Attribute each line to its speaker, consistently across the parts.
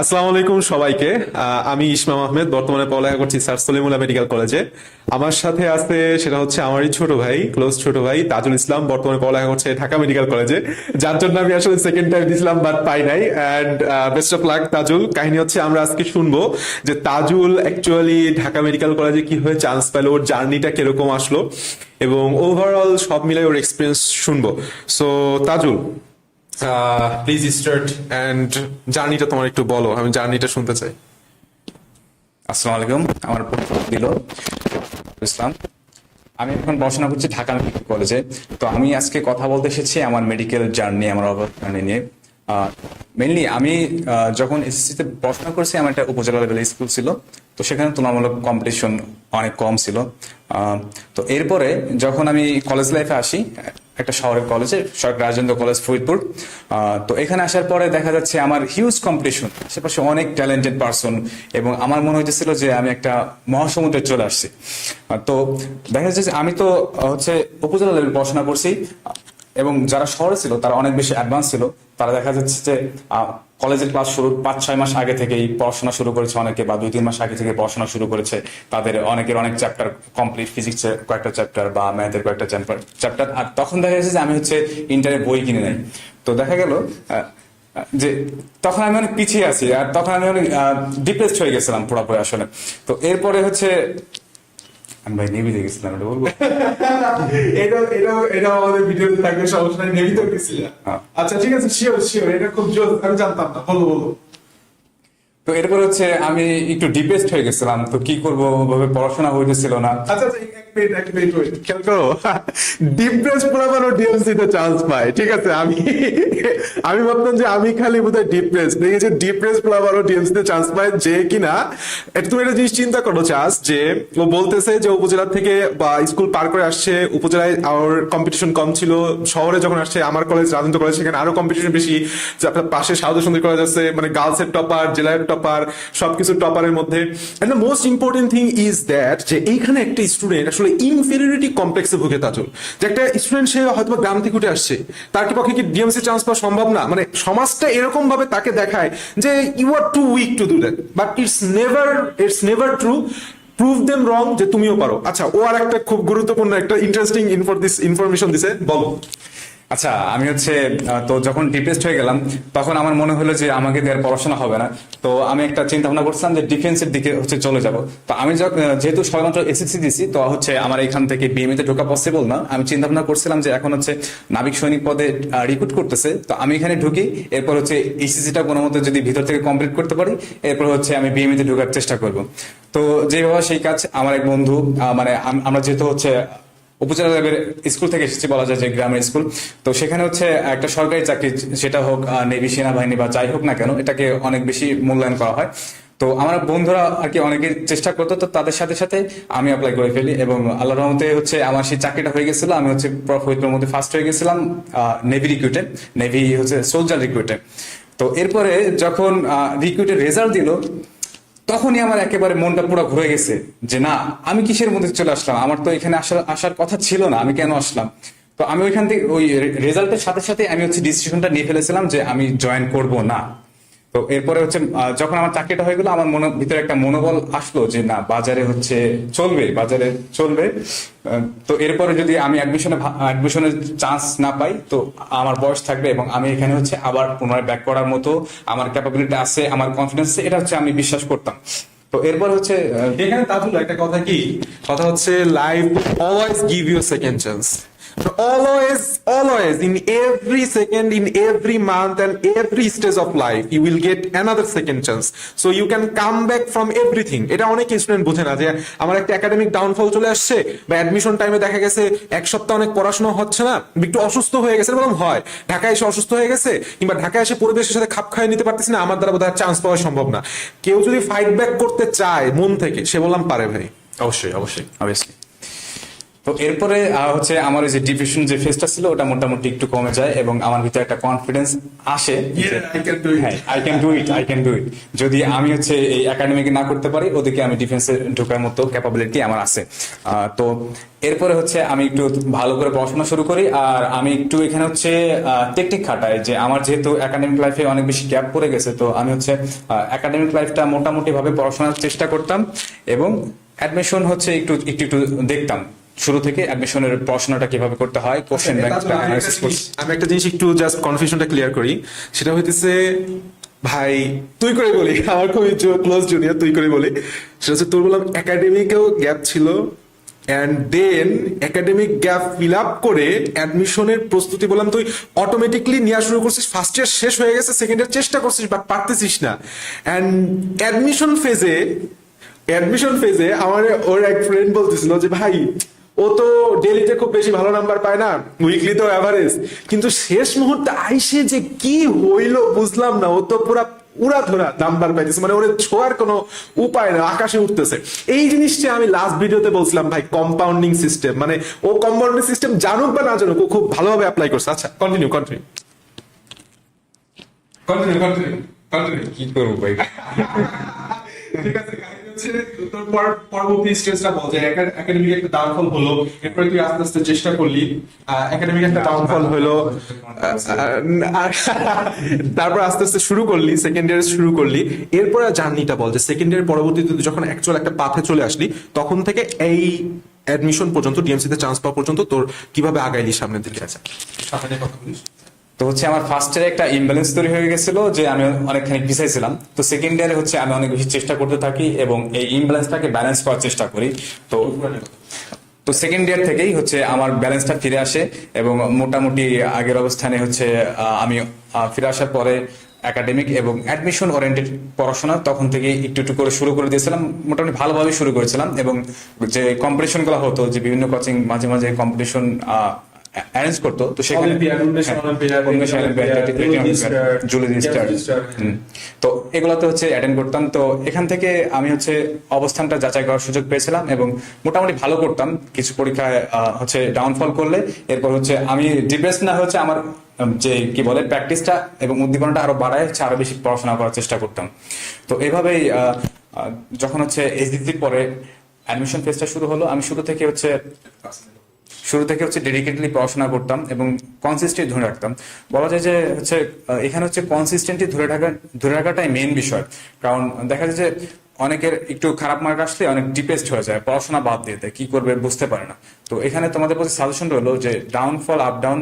Speaker 1: আসসালামু আলাইকুম সবাইকে। আমি ইসমাম আহমেদ, বর্তমানে পড়ালেখা করছি স্যার সলিমুল্লাহ মেডিকেল কলেজে। আমার সাথে আছে, সেটা হচ্ছে আমারই ছোট ভাই ক্লোজ ছোট ভাই, তাজুল ইসলাম, বর্তমানে পড়ালেখা করছে ঢাকা মেডিকেল কলেজে। যার জন্য আমি আসলে সেকেন্ড টাইম দিছিলাম বাট পাই নাই। And best of luck Tajul. কাহিনী হচ্ছে, আমরা আজকে শুনব যে তাজুল অ্যাকচুয়ালি ঢাকা মেডিকেল কলেজে কি হয়ে চান্স পেল, ওর জার্নিটা কীরকম আসলো, এবং ওভারঅল সব মিলে ওর এক্সপিরিয়েন্স শুনব। So Tajul please start and জার্নিটা তোমার একটু বলো, আমি জার্নিটা শুনতে চাই।
Speaker 2: আসসালামু আলাইকুম, আমার দিল। ইসলাম আমি এখন পড়াশোনা করছি ঢাকা মেডিকেল কলেজে তো আমি আজকে কথা বলতে এসেছি আমার মেডিকেল জার্নি আমার জার্নি নিয়ে। মেনলি আমি যখন এসএসসিতে পড়াশোনা করেছি, আমার একটা উপজেলা লেভেলের স্কুল ছিল। তো সেখানে তুলনামূলক কম্পিটিশন অনেক কম ছিল। তো এরপরে যখন আমি কলেজ লাইফে আসি একটা শহরের কলেজে সরকার রাজেন্দ্র কলেজ ফরিদপুর। তো এখানে আসার পরে দেখা যাচ্ছে আমার হিউজ কম্পিটিশন আশেপাশে অনেক ট্যালেন্টেড পার্সন এবং আমার মনে হইতেছিল যে আমি একটা মহাসমুদ্রে চলে আসছি। তো দেখা যাচ্ছে যে আমি তো হচ্ছে উপজেলা লেভেল পড়াশোনা করছি, এবং যারা শহরে ছিল তারা অনেক বেশি অ্যাডভান্স ছিল। তারা দেখা যাচ্ছে যে কলেজের ক্লাস শুরু পাঁচ, ছয় মাস আগে থেকেই পড়াশোনা শুরু করেছে অনেকে, বা দুই, তিন মাস আগে থেকে পড়াশোনা শুরু করেছে। তাদের অনেকের অনেক চ্যাপ্টার কমপ্লিট ফিজিক্সের কয়েকটা চ্যাপ্টার বা ম্যাথের কয়েকটা চ্যাপ্টার আর তখন দেখা যাচ্ছে যে আমি হচ্ছে ইন্টারে বই কিনে নেই। তো দেখা গেল যে তখন আমি অনেক পিছিয়ে আছি আর তখন আমি অনেক ডিপ্রেসড হয়ে গেছিলাম পুরোপুরি আসলে। তো এরপরে হচ্ছে আমি ভাই নেভিতে গেছিলাম এটা বলব?
Speaker 1: এটা এটা এটা আমাদের ভিডিওতে থাকবে সমস্যা নেই নেভিতে গেছিলাম
Speaker 2: হ্যাঁ।
Speaker 1: আচ্ছা ঠিক আছে শিওর শিওর এটা খুব জোর আমি জানতাম না বলো বলো।
Speaker 2: তো এরপর হচ্ছে আমি একটু ডিপ্রেসড হয়ে গেছিলাম তো কি করব ভাবে পড়াশোনা হইতেছিল না।
Speaker 1: আচ্ছা আচ্ছা উপজেলা থেকে বা স্কুল পার করে আসছে, উপজেলায় কম্পিটিশন কম ছিল, শহরে যখন আসছে, আমার কলেজ রাজেন্দ্র কলেজ সেখানে আরও কম্পিটিশন বেশি পাশে সাউদ সুন্দর কলেজ আছে মানে গার্লসের টপার জেলার টপার সবকিছু টপারের মধ্যে। Most important thing is that যে এইখানে একটা স্টুডেন্ট আসলে ইনফেরিয়রিটি কমপ্লেক্সে ভুগে তাজল যে একটা স্টুডেন্ট সে হয়তো গ্রাম থেকে উঠে আসছে, তার পক্ষে কি ডিএমসি চান্স পাওয়া সম্ভব না? মানে সমাজটা এরকম ভাবে তাকে দেখায় যে you are too weak to do that but it's never it's never true prove them wrong যে তুমিও পারো। আচ্ছা ও আর একটা খুব গুরুত্বপূর্ণ একটা ইন্টারেস্টিং ইনফর দিস ইনফরমেশন দিছে। বলো।
Speaker 2: আচ্ছা আমি হচ্ছে তো যখন ডিপ্রেসড হয়ে গেলাম, তখন আমার মনে হলো যে আমাকে দিয়ে আর পড়াশোনা হবে না। তো আমি একটা চিন্তা ভাবনা করছিলাম যে ডিফেন্সের দিকে হচ্ছে চলে যাব। তো আমি যেহেতু সবেমাত্র এসএসসি দিছি, তো হচ্ছে আমার এখান থেকে বিএমএ তে ঢোকা পসিবল না। আমি চিন্তা ভাবনা করছিলাম যে এখন হচ্ছে নাবিক সৈনিক পদে রিক্রুট করতেছে। তো আমি এখানে ঢুকি, এরপর হচ্ছে এইচএসসিটা কোনো মতো যদি ভিতর থেকে কমপ্লিট করতে পারি, এরপর হচ্ছে আমি বিএমএ তে ঢোকার চেষ্টা করব। তো যেভাবে সেই কাজ, আমার এক বন্ধু মানে আমরা যেহেতু হচ্ছে উপজেলা লেভেলের স্কুল থেকে এসেছি বলা যায় যে গ্রামের স্কুল। তো সেখানে হচ্ছে একটা সরকারি চাকরি সেটা হোক নেভি সেনাবাহিনী বা যাই হোক না কেন, এটাকে অনেক বেশি মূল্যায়ন করা হয়। তো আমার বন্ধুরা আর কি অনেকে চেষ্টা করতো, তো তাদের সাথে সাথে আমি অ্যাপ্লাই করে ফেলি এবং আল্লাহ রহমতে হচ্ছে আমার সেই চাকরিটা হয়ে গেছিল। আমি হচ্ছে ফরিদপুরের মধ্যে ফার্স্ট হয়ে গেছিলাম নেভি রিক্রুটে নেভি হচ্ছে সোলজার রিক্রুটে তো এরপরে যখন রিক্রুটের রেজাল্ট দিল তখনই আমার একেবারে মনটা পুরো ঘুরে গেছে যে না, আমি কিসের মধ্যে চলে আসলাম? আমার তো এখানে আসার আসার কথা ছিল না, আমি কেন আসলাম? তো আমি ওইখান থেকে ওই রেজাল্টের সাথে সাথে আমি হচ্ছে ডিসিশনটা নিয়ে ফেলেছিলাম যে আমি জয়েন করব না। তো এরপরে হচ্ছে যখন আমার চাকরিটা হয়ে গেলো, আমার মনে ভিতরে একটা মনোবল আসলো যে, না, বাজারে হচ্ছে চলবে, বাজারে চলবে। তো এরপরে যদি আমি অ্যাডমিশনে অ্যাডমিশনের চান্স না পাই, তো আমার বয়স থাকবে এবং আমি এখানে হচ্ছে আবার পুনরায় ব্যাক করার মতো আমার ক্যাপাবিলিটি আছে, আমার কনফিডেন্স এটা হচ্ছে আমি বিশ্বাস করতাম। তো এরপর হচ্ছে
Speaker 1: এখানে তাজুল, একটা কথা কি? কথা হচ্ছে life always give you second chance always always, in every second, in every month and every stage of life, you will get another second chance. So you can come back from everything. এটা অনেক student বোঝে না যে আমার একটা academic downfall চলে আসছে বা অ্যাডমিশন টাইমে দেখা গেছে এক সপ্তাহ অনেক পড়াশোনা হচ্ছে না, একটু অসুস্থ হয়ে গেছে, এরকম হয়। ঢাকায় এসে অসুস্থ হয়ে গেছে কিংবা ঢাকায় এসে পরিবেশের সাথে খাপ খাইয়ে নিতে পারতেছি না, আমার দ্বারা বোধহয় চান্স পাওয়া সম্ভব না। কেউ যদি ফাইট ব্যাক করতে চায় মন থেকে, সে বললাম পারে ভাই।
Speaker 2: অবশ্যই অবশ্যই অবশ্যই তো এরপরে হচ্ছে আমার ওই যে ডিপ্রেশন যে ফেসটা ছিল ওটা মোটামুটি একটু কমে যায় এবং আমার ভিতরে একটা কনফিডেন্স আসে I can do it I can do it যদি আমি হচ্ছে এই একাডেমিকে না করতে পারি ওদিকে আমি ডিফেন্সে ঢোকার মতো ক্যাপাবিলিটি আমার আছে। তো এরপরে হচ্ছে আমি একটু ভালো করে পড়াশোনা শুরু করি আর আমি একটু এখানে হচ্ছে টেকনিক খাটাই যে আমার যেহেতু একাডেমিক লাইফে অনেক বেশি গ্যাপ পড়ে গেছে তো আমি হচ্ছে একাডেমিক লাইফটা মোটামুটি ভাবে পড়াশোনার চেষ্টা করতাম এবং অ্যাডমিশন হচ্ছে একটু একটু একটু দেখতাম। শুরু থেকে অ্যাডমিশনের পড়াশোনাটা কীভাবে করতে হয়? কোশ্চেন ব্যাংকটা অ্যানালাইসিস করছি।
Speaker 1: আমি একটা জিনিস একটু জাস্ট কনফিউশনটা ক্লিয়ার করি। সেটা হইতেছে ভাই তুই করে বলি আমার খুবই ক্লোজ জুনিয়র তুই করে বলি। সেটা হচ্ছে তোর বললাম একাডেমিকেও গ্যাপ ছিল and then academic gap fill up করে অ্যাডমিশনের প্রস্তুতি বললাম তুই অটোমেটিকলি নেওয়া শুরু করছিস। ফার্স্ট ইয়ার শেষ হয়ে গেছে সেকেন্ড ইয়ার চেষ্টা করছিস বাট পারতেছিস না। অ্যান্ড অ্যাডমিশন ফেজে অ্যাডমিশন ফেজে আমার ওর এক ফ্রেন্ড বলতেছিল যে ভাই ও তো ডেলিতে খুব বেশি ভালো নাম্বার পায় না উইকলি তো অ্যাভারেজ কিন্তু শেষ মুহূর্তে আইসে যে কি হইল বুঝলাম না ও তো পুরা উড়া ধরা নাম্বার পাইতেছে। মানে ওরে ছোঁয়ার কোনো উপায় না আকাশে উঠতেছে। এই জিনিসটা আমি লাস্ট ভিডিওতে বলছিলাম ভাই কম্পাউন্ডিং সিস্টেম মানে ও কম্পাউন্ডিং সিস্টেম জানুক বা না জানুক ও খুব ভালোভাবে অ্যাপ্লাই করছে। আচ্ছা continue continue continue continue continue
Speaker 2: কি করব ভাই?
Speaker 1: ঠিক আছে তোর পরবর্তী স্টেজটা বল যে একাডেমিক একটা ডাউনফল হলো এরপরে তুই আস্তে আস্তে চেষ্টা করলি একাডেমিক একটা ডাউনফল হলো তারপর আস্তে আস্তে শুরু করলি সেকেন্ড ইয়ার শুরু করলি এরপর জার্নিটা বল যে সেকেন্ড ইয়ার পরবর্তীতে যখন অ্যাকচুয়াল একটা পাথে চলে আসলি তখন থেকে এই অ্যাডমিশন পর্যন্ত ডিএমসি তে চান্স পাওয়া পর্যন্ত তোর কীভাবে আগাইলি সামনের দিকে? আছে সামনে কথা বলিস?
Speaker 2: তো হচ্ছে আমার ফার্স্ট ইয়ারে একটা ইমব্যালেন্স তৈরি হয়ে গেছিল যে আমি অনেকখানি পিছাই ছিলাম তো সেকেন্ড ইয়ারে হচ্ছে আমি অনেক বেশি চেষ্টা করতে থাকি এবং এই ইমব্যালেন্সটাকে ব্যালেন্স করার চেষ্টা করি। তো তো সেকেন্ড ইয়ার থেকেই হচ্ছে আমার ব্যালেন্সটা ফিরে আসে এবং মোটামুটি আগের অবস্থানে হচ্ছে আমি ফিরে আসার পরে একাডেমিক এবং অ্যাডমিশন ওরিয়েন্টেড পড়াশোনা তখন থেকে একটু একটু করে শুরু করে দিয়েছিলাম। মোটামুটি ভালোভাবে শুরু করেছিলাম এবং যে কম্পিটিশনগুলো হতো, যে বিভিন্ন কোচিং মাঝে মাঝে কম্পিটিশন অ্যারেঞ্জ করতো তো সেখানে। তো এগুলোতে হচ্ছে অ্যাটেন্ড করতাম। তো এখান থেকে আমি হচ্ছে অবস্থানটা যাচাই করার সুযোগ পেয়েছিলাম এবং মোটামুটি ভালো করতাম। কিছু পরীক্ষায় হচ্ছে ডাউনফল করলে এরপর হচ্ছে আমি ডিপ্রেস না হচ্ছে আমার যে কি বলে প্র্যাকটিসটা এবং উদ্দীপনাটা আরও বাড়ায় হচ্ছে আরও বেশি পড়াশোনা করার চেষ্টা করতাম। তো এভাবেই যখন হচ্ছে এইচডিসির পরে অ্যাডমিশন ফেজটা শুরু হলো আমি শুরু থেকে হচ্ছে শুরু থেকে হচ্ছে ডেডিকেটলি পড়াশোনা করতাম এবং কনসিস্টেন্ট ধরে রাখতাম। বলা যায় যে হচ্ছে এখানে হচ্ছে কনসিস্টেন্টলি ধরে রাখা, ধরে রাখাটাই মেইন বিষয়। কারণ দেখা যায় যে অনেকের একটু খারাপ মার্ক আসলে অনেক ডিপেস্ট হয়ে যায়, পড়াশোনা বাদ দিয়ে দেয়, কি করবে বুঝতে পারে না। তো এখানে তোমাদের প্রতি সাজেশন রইল যে ডাউনফল আপ ডাউন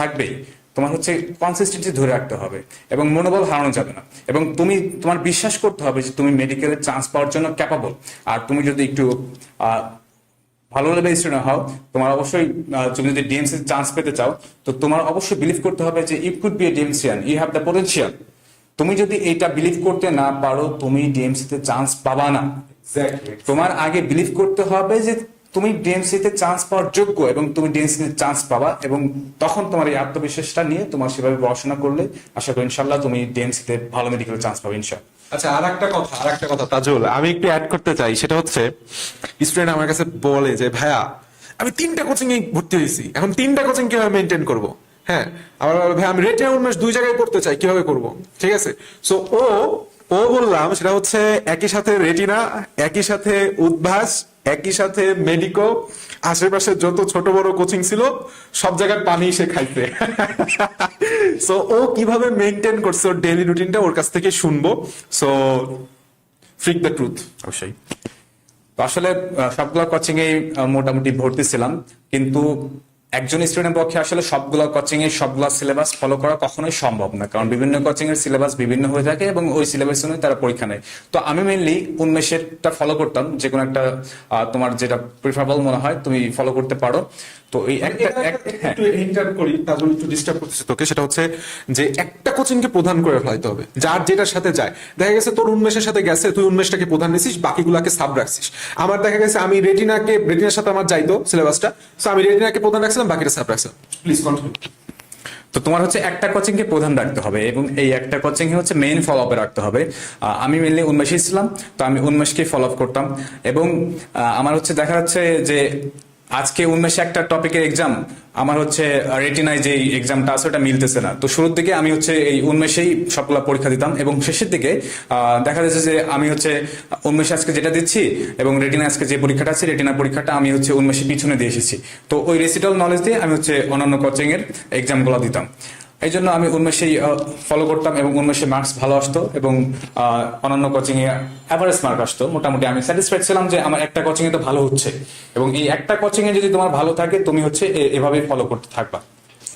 Speaker 2: থাকবেই। তোমার হচ্ছে কনসিস্টেন্সি ধরে রাখতে হবে এবং মনোবল হারানো যাবে না। এবং তুমি, তোমার বিশ্বাস করতে হবে যে তুমি মেডিকেলের চান্স পাওয়ার জন্য ক্যাপাবল আর তুমি যদি একটু ভালো লেভেল স্টুডেন্ট হও তোমার অবশ্যই তুমি যদি ডিএমসি চান্স পেতে চাও তো তোমার অবশ্যই বিলিভ করতে হবে যে you could be a DMCian you have the potential তুমি যদি এইটা বিলিভ করতে না পারো তুমি ডিএমসি তে চান্স পাবা না। তোমার আগে বিলিভ করতে হবে যে তুমি ডিএমসি তে চান্স পাওয়ার যোগ্য এবং তুমি ডিএমসি তে চান্স পাবা এবং তখন তোমার এই আত্মবিশ্বাসটা নিয়ে তোমার সেভাবে পড়াশোনা করলে আশা করি ইনশাল্লাহ তুমি ডিএমসি তে ভালো মেডিকেল চান্স পাবে ইনশাল্লাহ
Speaker 1: আচ্ছা আর একটা কথা আর একটা কথা, তাজুল, আমি একটু অ্যাড করতে চাই, সেটা হচ্ছে স্টুডেন্ট আমার কাছে বলে যে, ভাইয়া, আমি তিনটা কোচিং এ ভর্তি হয়েছি, এখন তিনটা কোচিং কীভাবে মেনটেন করব? হ্যাঁ আবার ভাই আমি রেটে উন্মেষ দুই জায়গায় পড়তে চাই, কীভাবে করব? ঠিক আছে? সো ও ও বললাম, সেটা হচ্ছে একই সাথে রেটিনা, একই সাথে উদ্ভাস, একই সাথে মেডিকো। আশেপাশে যত ছোট বড় কোচিং ছিল, সব জায়গায় পানি সে খাইছে। সো ও কীভাবে মেনটেন করছে ওর ডেইলি রুটিনটা ওর কাছ থেকে শুনব। সো ফ্রিক দ্য ট্রুথ
Speaker 2: অবশ্যই। আসলে সবগুলো কোচিং এ মোটামুটি ভর্তি ছিলাম। কিন্তু একজন স্টুডেন্টের পক্ষে আসলে সবগুলো কোচিং এর সবগুলো সিলেবাস ফলো করা কখনোই সম্ভব না। কারণ বিভিন্ন কোচিং এর সিলেবাস বিভিন্ন হয়ে থাকে এবং ওই সিলেবাস অনুযায়ী তারা পরীক্ষা নেয়। তো আমি মেনলি উন্মেষেরটা ফলো করতাম যে কোনো একটা তোমার যেটা প্রিফারেবল মনে হয় তুমি ফলো করতে পারো। তো এই একটা হ্যাঁ।
Speaker 1: একটু ইন্টার করি তাজুল একটু ডিস্টার্ব করতেছে তোকে। সেটা হচ্ছে যে একটা কোচিং কে প্রধান করে ফেলাইতে হবে যার যেটার সাথে যায়। দেখা গেছে তোর উন্মেষের সাথে গেছে তুই উন্মেষটাকে প্রধান নিছিস বাকিগুলাকে সাব রাখছিস। আমার দেখা গেছে আমি রেটিনাকে রেটিনার সাথে আমার যাইতো সিলেবাসটা তো আমি রেটিনাকে প্রধান রাখছিলাম বাকিটা সাপ রাখছিলাম প্লিজ কন্টিনিউ
Speaker 2: তো তোমার হচ্ছে একটা কোচিং কে প্রধান রাখতে হবে এবং এই একটা কোচিং হচ্ছে মেইন ফলো আপে রাখতে হবে। আহ, আমি মেনলি উন্মেষই ছিলাম তো আমি উন্মেষকে ফলো আপ করতাম। এবং আহ, আমার হচ্ছে দেখা যাচ্ছে যে আজকে উন্মেষে একটা টপিকের এক্সাম আমার হচ্ছে রেটিনায় যে এক্সামটা আছে ওটা মিলতেছে না। তো শুরুর দিকে আমি হচ্ছে এই উন্মেষেই সবগুলো পরীক্ষা দিতাম এবং শেষের দিকে দেখা যাচ্ছে যে আমি হচ্ছে উন্মেষে আজকে যেটা দিচ্ছি এবং রেটিনা আজকে যে পরীক্ষাটা আছে রেটিনা পরীক্ষাটা আমি হচ্ছে উন্মেষে পিছনে দিয়ে এসেছি। তো ওই রেসিটাল নলেজ দিয়ে আমি হচ্ছে অন্যান্য কোচিং এর এক্সামগুলো দিতাম। এই জন্য আমি উন্মেষেই ফলো করতাম এবং উন্মেষে মার্কস ভালো আসতো এবং অন্যান্য কোচিং এ অ্যাভারেজ মার্ক আসতো। মোটামুটি আমি স্যাটিসফাইড ছিলাম যে আমার একটা কোচিং এ তো ভালো হচ্ছে এবং এই একটা কোচিং এ যদি তোমার ভালো থাকে, তুমি হচ্ছে এভাবেই ফলো করতে থাকবা।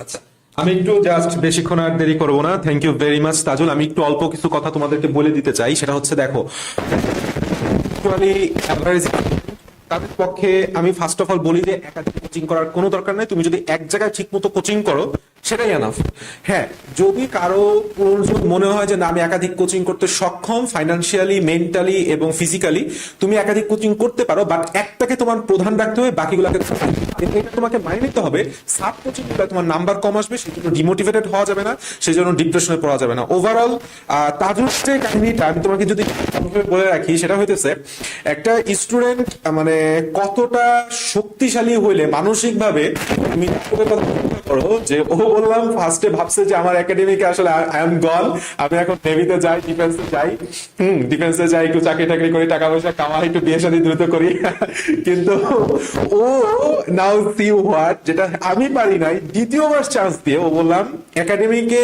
Speaker 1: আচ্ছা আমি একটু জাস্ট বেশিক্ষণ আর দেরি করব না। Thank you very much Tajul. আমি একটু অল্প কিছু কথা তোমাদেরকে বলে দিতে চাই। সেটা হচ্ছে দেখো তাদের পক্ষে আমি ফার্স্ট অফ অল বলি যে একাধিক কোচিং করার কোনো দরকার নেই। তুমি যদি এক জায়গায় ঠিক মতো কোচিং করো সেটাই এনাফ হ্যাঁ যদি কারও প্রয়োজন মনে হয় যে না, আমি একাধিক কোচিং করতে সক্ষম ফাইনান্সিয়ালি মেন্টালি এবং ফিজিক্যালি তুমি একাধিক কোচিং করতে পারো বাট একটাকে তোমার প্রধান রাখতে হবে, বাকিগুলোকে এটা তোমাকে মানিয়ে নিতে হবে সাব কোচিং তোমার নাম্বার কম আসবে, সেই জন্য ডিমোটিভেটেড হওয়া যাবে না, সেই জন্য ডিপ্রেশনে পড়া যাবে না। ওভারঅল তাজুর কাহিনীটা, আমি তোমাকে যদি বলে রাখি, সেটা হইতেছে, একটা স্টুডেন্ট মানে কতটা শক্তিশালী হইলে, মানসিকভাবে তুমি করো যে ও বললাম ফার্স্টে ভাবছে যে আমার একাডেমিকে আসলে আই এম গল আমি এখন নেভিতে যাই ডিফেন্সে যাই। হুম ডিফেন্সে যাই, একটু চাকরি টাকরি করি, টাকা পয়সা কামাই, একটু বিয়ে শাদী দ্রুত করি। কিন্তু ও নাও সি হোয়াট যেটা আমি পারি নাই দ্বিতীয়বার চান্স দিয়ে ও বললাম একাডেমিকে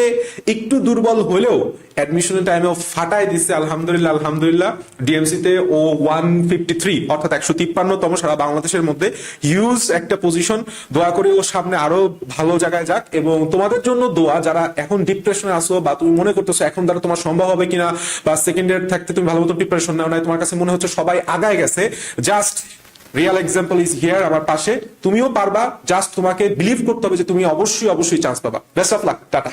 Speaker 1: একটু দুর্বল হলেও অ্যাডমিশনের টাইমে ও ফাটাই দিচ্ছে, আলহামদুলিল্লাহ আলহামদুলিল্লাহ। ডিএমসি তে ও ওয়ান ফিফটি থ্রি অর্থাৎ একশো তিপ্পান্নতম সারা বাংলাদেশের মধ্যে হিউজ একটা পজিশন দোয়া করে ও সামনে আরও ভালো জায়গায় যাক এবং তোমাদের জন্য দোয়া, যারা এখন ডিপ্রেশনে আসো বা তুমি মনে করতেছো এখন দ্বারা তোমার সম্ভব হবে কিনা, বা সেকেন্ড ইয়ার থাকতে তুমি ভালো মতো প্রিপারেশন নাও নাই, তোমার কাছে মনে হচ্ছে সবাই আগায় গেছে just real example is here আমার পাশে। তুমিও পারবা জাস্ট তোমাকে বিলিভ করতে হবে যে তুমি অবশ্যই অবশ্যই চান্স পাবা। Best of luck ta-ta.